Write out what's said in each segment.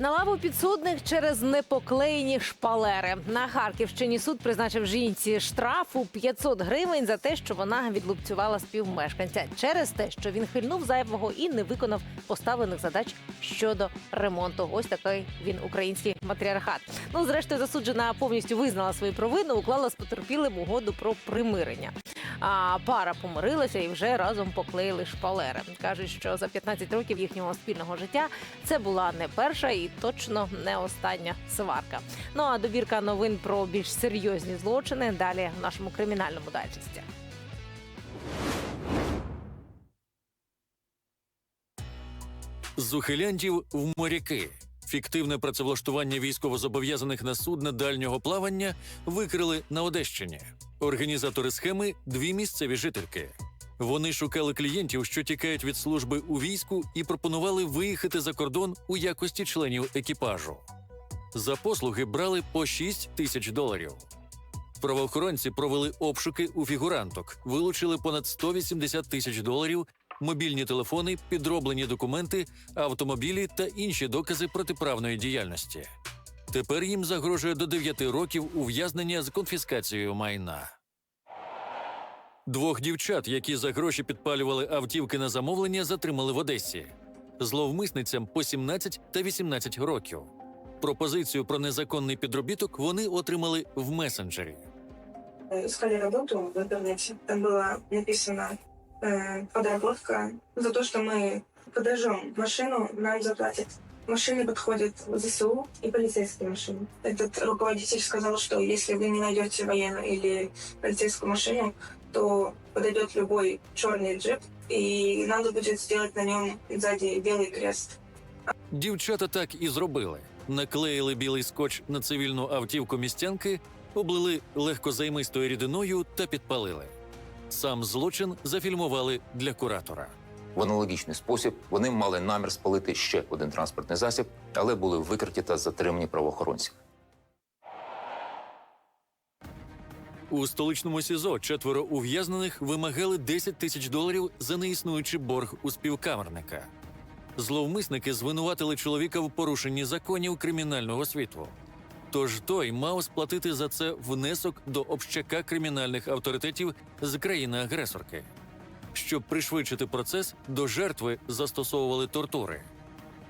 На лаву підсудних через непоклеєні шпалери на Харківщині суд призначив жінці штраф у 500 гривень за те, що вона відлупцювала співмешканця через те, що він хильнув зайвого і не виконав поставлених задач щодо ремонту. Ось такий він український матріархат. Ну, зрештою, засуджена повністю визнала свою провину, уклала з потерпілим угоду про примирення. А пара помирилася і вже разом поклеїли шпалери. кажуть, що за 15 років їхнього спільного життя це була не перша і точно не остання сварка. Ну а добірка новин про більш серйозні злочини далі в нашому кримінальному дайджесті. З ухилянтів в моряки. Фіктивне працевлаштування військовозобов'язаних на судна дальнього плавання викрили на Одещині. Організатори схеми дві місцеві жительки. Вони шукали клієнтів, що тікають від служби у війську, і пропонували виїхати за кордон у якості членів екіпажу. За послуги брали по 6 тисяч доларів. Правоохоронці провели обшуки у фігуранток, вилучили понад 180 тисяч доларів, мобільні телефони, підроблені документи, автомобілі та інші докази протиправної діяльності. Тепер їм загрожує до 9 років ув'язнення з конфіскацією майна. Двох дівчат, які за гроші підпалювали автівки на замовлення, затримали в Одесі. Зловмисницям по 17 та 18 років. Пропозицію про незаконний підробіток вони отримали в месенджері. искали работу в интернете. Там было написано э, подработка за то, что мы подожжем машину, нам заплатят. Машины подходят в ЗСУ и полицейские машины. Этот руководитель сказал, что если вы не найдете военную или полицейскую машину, то подойдет любой черный джип, и надо будет сделать на нем сзади белый крест. Дівчата так і зробили: наклеїли білий скотч на цивільну автівку містянки, облили легкозаймистою рідиною та підпалили. Сам злочин зафільмували для куратора. В аналогічний спосіб вони мали намір спалити ще один транспортний засіб, але були викриті та затримані правоохоронців. У столичному СІЗО четверо ув'язнених вимагали 10 тисяч доларів за неіснуючий борг у співкамерника. Зловмисники звинуватили чоловіка в порушенні законів кримінального світу. Тож той мав сплатити за це внесок до общака кримінальних авторитетів з країни-агресорки. Щоб пришвидшити процес, до жертви застосовували тортури.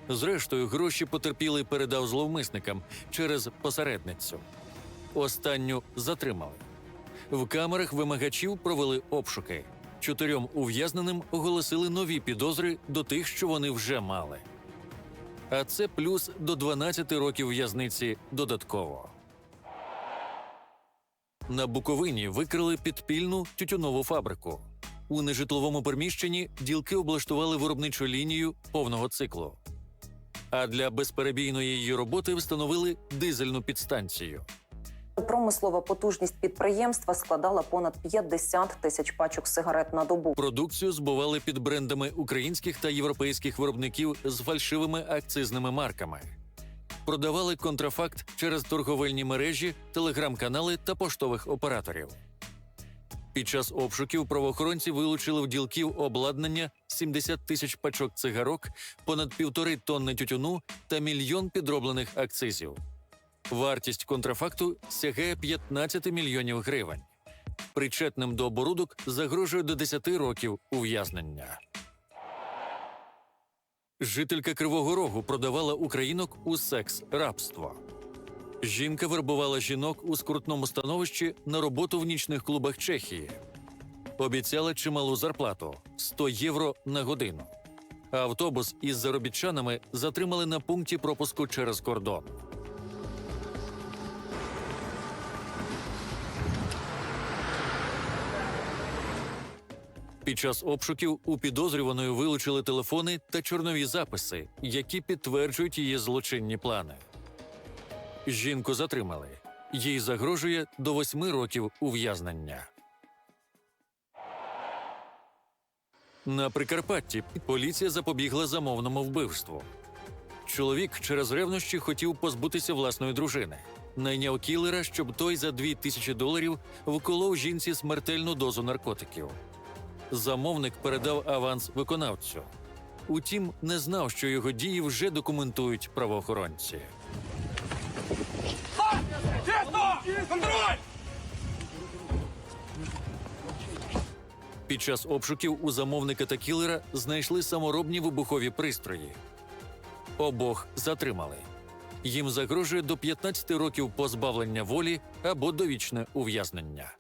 Зрештою, гроші потерпілий передав зловмисникам через посередницю. Останню затримали. В камерах вимагачів провели обшуки. Чотирьом ув'язненим оголосили нові підозри до тих, що вони вже мали. А це плюс до 12 років в'язниці додатково. На Буковині викрили підпільну тютюнову фабрику. У нежитловому приміщенні ділки облаштували виробничу лінію повного циклу. А для безперебійної її роботи встановили дизельну підстанцію. Промислова потужність підприємства складала понад 50 тисяч пачок сигарет на добу. Продукцію збували під брендами українських та європейських виробників з фальшивими акцизними марками. Продавали контрафакт через торговельні мережі, телеграм-канали та поштових операторів. Під час обшуків правоохоронці вилучили в ділків обладнання 70 тисяч пачок цигарок, понад півтори тонни тютюну та мільйон підроблених акцизів. Вартість контрафакту сягає 15 мільйонів гривень. Причетним до оборудок загрожує до 10 років ув'язнення. Жителька Кривого Рогу продавала українок у секс рабство. Жінка вербувала жінок у скрутному становищі на роботу в нічних клубах Чехії. Обіцяла чималу зарплату 100 євро на годину. Автобус із заробітчанами затримали на пункті пропуску через кордон. Під час обшуків у підозрюваної вилучили телефони та чорнові записи, які підтверджують її злочинні плани. Жінку затримали. Їй загрожує до восьми років ув'язнення. На Прикарпатті поліція запобігла замовному вбивству. Чоловік через ревнощі хотів позбутися власної дружини. Найняв кілера, щоб той за дві тисячі доларів вколов жінці смертельну дозу наркотиків. Замовник передав аванс виконавцю. Утім, не знав, що його дії вже документують правоохоронці. Під час обшуків у замовника та кілера знайшли саморобні вибухові пристрої. Обох затримали. Їм загрожує до 15 років позбавлення волі або довічне ув'язнення.